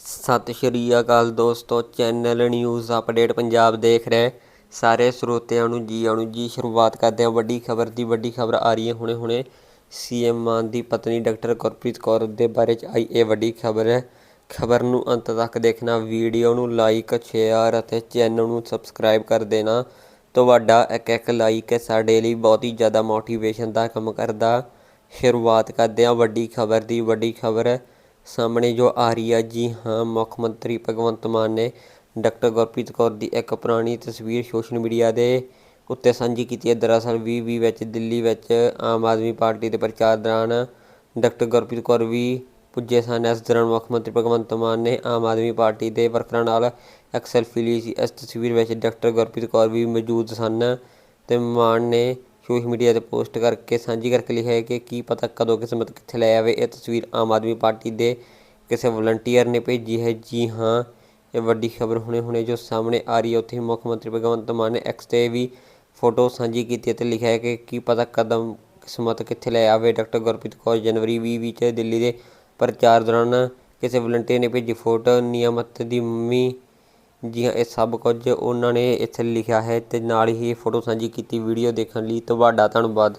ਸਤਿ ਸ਼੍ਰੀ ਅਕਾਲ ਦੋਸਤੋ, channel news update Punjab ਦੇਖ ਰਹੇ। ਸਾਰੇ ਸਰੋਤਿਆਂ ਨੂੰ ਜੀ ਆਣੂ ਜੀ ਸ਼ੁਰੂਆਤ ਕਰਦੇ ਹਾਂ। ਵੱਡੀ ਖਬਰ ਦੀ, ਵੱਡੀ ਖਬਰ ਆ ਰਹੀ ਹੈ ਹੁਣੇ ਹੁਣੇ। ਸੀਐਮ ਮਾਨ ਦੀ ਪਤਨੀ ਡਾਕਟਰ ਗੁਰਪ੍ਰੀਤ ਕੌਰ ਦੇ ਬਾਰੇ ਚ ਆਈ ਇਹ ਵੱਡੀ ਖਬਰ। ਹੈ ਖਬਰ ਨੂੰ ਅੰਤ ਤੱਕ ਦੇਖਣਾ, ਵੀਡੀਓ ਨੂੰ ਲਾਈਕ, ਸ਼ੇਅਰ ਅਤੇ ਚੈਨਲ ਨੂੰ ਸਬਸਕ੍ਰਾਈਬ ਕਰ ਦੇਣਾ। ਤੁਹਾਡਾ ਇੱਕ ਇੱਕ ਲਾਈਕ ਸਾਡੇ ਲਈ ਬਹੁਤ ਹੀ ਜ਼ਿਆਦਾ ਮੋਟੀਵੇਸ਼ਨ ਦਾ ਕੰਮ ਕਰਦਾ। ਸ਼ੁਰੂਆਤ ਕਰਦੇ ਹਾਂ ਵੱਡੀ ਖਬਰ ਦੀ, ਵੱਡੀ ਖਬਰ। ਸਾਹਮਣੇ ਜੋ ਆ ਰਹੀ ਆ ਜੀ ਹਾਂ, ਮੁੱਖ ਮੰਤਰੀ ਭਗਵੰਤ ਮਾਨ ਨੇ ਡਾਕਟਰ ਗੁਰਪ੍ਰੀਤ ਕੌਰ ਦੀ ਇੱਕ ਪੁਰਾਣੀ ਤਸਵੀਰ ਸੋਸ਼ਲ ਮੀਡੀਆ ਦੇ ਉੱਤੇ ਸਾਂਝੀ ਕੀਤੀ ਹੈ। ਦਰਅਸਲ 2020 ਵਿੱਚ ਦਿੱਲੀ ਵਿੱਚ ਆਮ ਆਦਮੀ ਪਾਰਟੀ ਦੇ ਪ੍ਰਚਾਰ ਦੌਰਾਨ ਡਾਕਟਰ ਗੁਰਪ੍ਰੀਤ ਕੌਰ ਵੀ ਪੁੱਜੇ ਸਨ। ਇਸ ਦੌਰਾਨ ਮੁੱਖ ਮੰਤਰੀ ਭਗਵੰਤ ਮਾਨ ਨੇ ਆਮ ਆਦਮੀ ਪਾਰਟੀ ਦੇ ਵਰਕਰਾਂ ਨਾਲ ਇੱਕ ਸੈਲਫੀ ਲਈ ਸੀ। ਇਸ ਤਸਵੀਰ ਵਿੱਚ ਡਾਕਟਰ ਗੁਰਪ੍ਰੀਤ ਕੌਰ ਵੀ ਮੌਜੂਦ ਸਨ ਤੇ ਮਾਨ ਨੇ ਸੋਸ਼ਲ ਮੀਡੀਆ ਤੇ ਪੋਸਟ ਕਰਕੇ ਸਾਂਝੀ ਕਰਕੇ ਲਿਖਿਆ ਹੈ ਕਿ ਕੀ ਪਤਾ ਕਦੋਂ ਕਿਸਮਤ ਕਿੱਥੇ ਲੈ ਆਵੇ। ਇਹ ਤਸਵੀਰ ਆਮ ਆਦਮੀ ਪਾਰਟੀ ਦੇ ਕਿਸੇ ਵਲੰਟੀਅਰ ਨੇ ਭੇਜੀ ਹੈ। ਜੀ ਹਾਂ, ਇਹ ਵੱਡੀ ਖਬਰ ਹੁਣੇ ਹੁਣੇ ਜੋ ਸਾਹਮਣੇ ਆ ਰਹੀ ਹੈ, ਉੱਥੇ ਹੀ ਮੁੱਖ ਮੰਤਰੀ ਭਗਵੰਤ ਮਾਨ ਨੇ ਐਕਸ ਤੇ ਵੀ ਫੋਟੋ ਸਾਂਝੀ ਕੀਤੀ ਅਤੇ ਲਿਖਿਆ ਹੈ ਕਿ ਕੀ ਪਤਾ ਕਦਮ ਕਿਸਮਤ ਕਿੱਥੇ ਲੈ ਆਵੇ। ਡਾਕਟਰ ਗੁਰਪ੍ਰੀਤ ਕੌਰ ਜਨਵਰੀ 20 ਵਿੱਚ ਦਿੱਲੀ ਦੇ ਪ੍ਰਚਾਰ ਦੌਰਾਨ ਕਿਸੇ ਵਲੰਟੀਅਰ ਨੇ ਭੇਜੀ ਫੋਟੋ। ਨਿਯਮਤ ਦੀ ਮੰਮੀ ਜੀ ਹਾਂ, ਇਹ ਸਭ ਕੁਝ ਉਹਨਾਂ ਨੇ ਇੱਥੇ ਲਿਖਿਆ ਹੈ ਤੇ ਨਾਲ ਹੀ ਇਹ ਫੋਟੋ ਸਾਂਝੀ ਕੀਤੀ ਵੀਡੀਓ ਦੇਖਣ ਲਈ। ਤੁਹਾਡਾ ਧੰਨਵਾਦ।